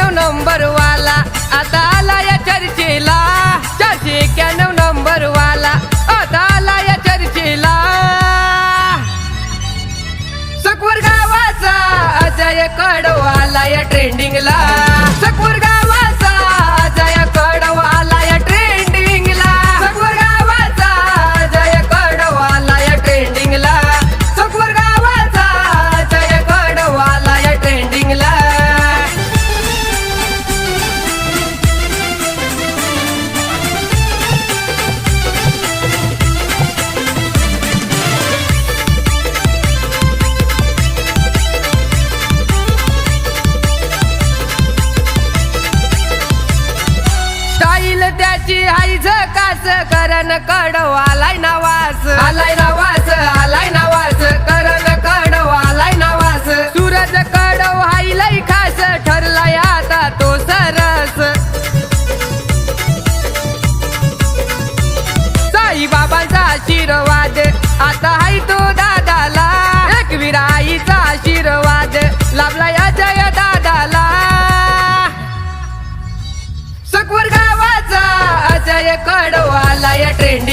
Number वाला आता आला या चर्चेला. चारशे एक्क्याण्णव नंबर वाला आता आला या चर्चेला. सकवर गावाचा अजय कडवाला या ट्रेंड त्याची हाय झकास करण कडव आलाय नवास. आलाय नवास आलाय नवास करण कडव आलाय नवास. सूरज कडव आई लय खास ठरलाय आता तो सरस. साई बाबांचा आशीर्वाद आता कडवाला या ट्रेंडिंग